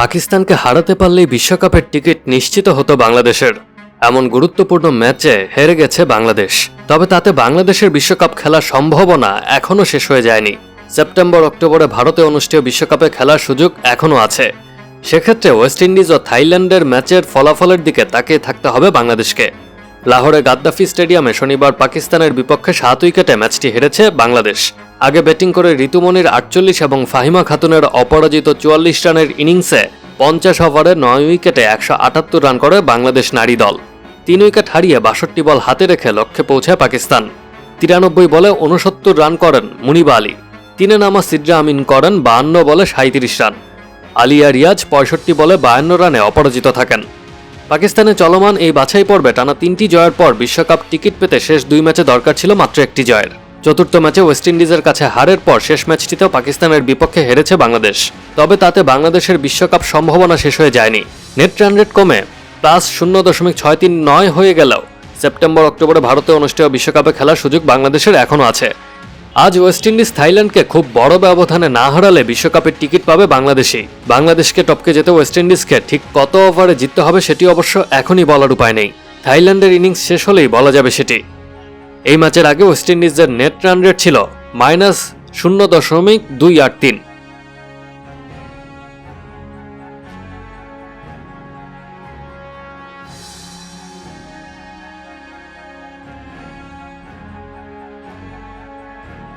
পাকিস্তানকে হারাতে পারলেই বিশ্বকাপের টিকিট নিশ্চিত হতো বাংলাদেশের। এমন গুরুত্বপূর্ণ ম্যাচে হেরে গেছে বাংলাদেশ। তবে তাতে বাংলাদেশের বিশ্বকাপ খেলার সম্ভাবনা এখনও শেষ হয়ে যায়নি। সেপ্টেম্বর, অক্টোবরে ভারতে অনুষ্ঠেয় বিশ্বকাপে খেলার সুযোগ এখনও আছে। সেক্ষেত্রে ওয়েস্ট ইন্ডিজ ও থাইল্যান্ডের ম্যাচের ফলাফলের দিকে তাকিয়ে থাকতে হবে বাংলাদেশকে। লাহোরে গাদ্দাফি স্টেডিয়ামে শনিবার পাকিস্তানের বিপক্ষে সাত উইকেটে ম্যাচটি হেরেছে বাংলাদেশ। আগে ব্যাটিং করে ঋতুমনির আটচল্লিশ এবং ফাহিমা খাতুনের অপরাজিত চুয়াল্লিশ রানের ইনিংসে পঞ্চাশ ওভারে নয় উইকেটে একশো আটাত্তর রান করে বাংলাদেশ নারী দল। তিন উইকেট হারিয়ে বাষট্টি বল হাতে রেখে লক্ষ্যে পৌঁছায় পাকিস্তান। তিরানব্বই বলে উনসত্তর রান করেন মুনিবা আলী। তিনে নামা সিদ্রা আমিন করেন বাহান্ন বলে সাঁত্রিশ রান। আলিয়া রিয়াজ পঁয়ষট্টি বলে বায়ান্ন রানে অপরাজিত থাকেন। পাকিস্তানে চলমান এই বাছাই পর্বে টানা তিনটি জয়ের পর বিশ্বকাপ টিকিট পেতে শেষ দুই ম্যাচে দরকার ছিল মাত্র একটি জয়ের। চতুর্থ ম্যাচে ওয়েস্ট ইন্ডিজের কাছে হারের পর শেষ ম্যাচটিতেও পাকিস্তানের বিপক্ষে হেরেছে বাংলাদেশ। তবে তাতে বাংলাদেশের বিশ্বকাপ সম্ভাবনা শেষ হয়ে যায়নি। নেট রান রেট কমে প্লাস শূন্য দশমিক ছয় তিন নয় হয়ে গেলেও সেপ্টেম্বর অক্টোবরে ভারতে অনুষ্ঠেয় বিশ্বকাপে খেলার সুযোগ বাংলাদেশের এখনও আছে। আজ ওয়েস্ট ইন্ডিজ থাইল্যান্ডকে খুব বড় ব্যবধানে না হারালে বিশ্বকাপের টিকিট পাবে বাংলাদেশই। বাংলাদেশকে টপকে যেতে ওয়েস্ট ইন্ডিজকে ঠিক কত ওভারে জিততে হবে সেটি অবশ্য এখনই বলার উপায় নেই। থাইল্যান্ডের ইনিংস শেষ হলেই বলা যাবে সেটি। এই ম্যাচের আগে ওয়েস্ট ইন্ডিজের নেট রান রেট ছিল মাইনাস শূন্য দশমিক দুই আট তিন।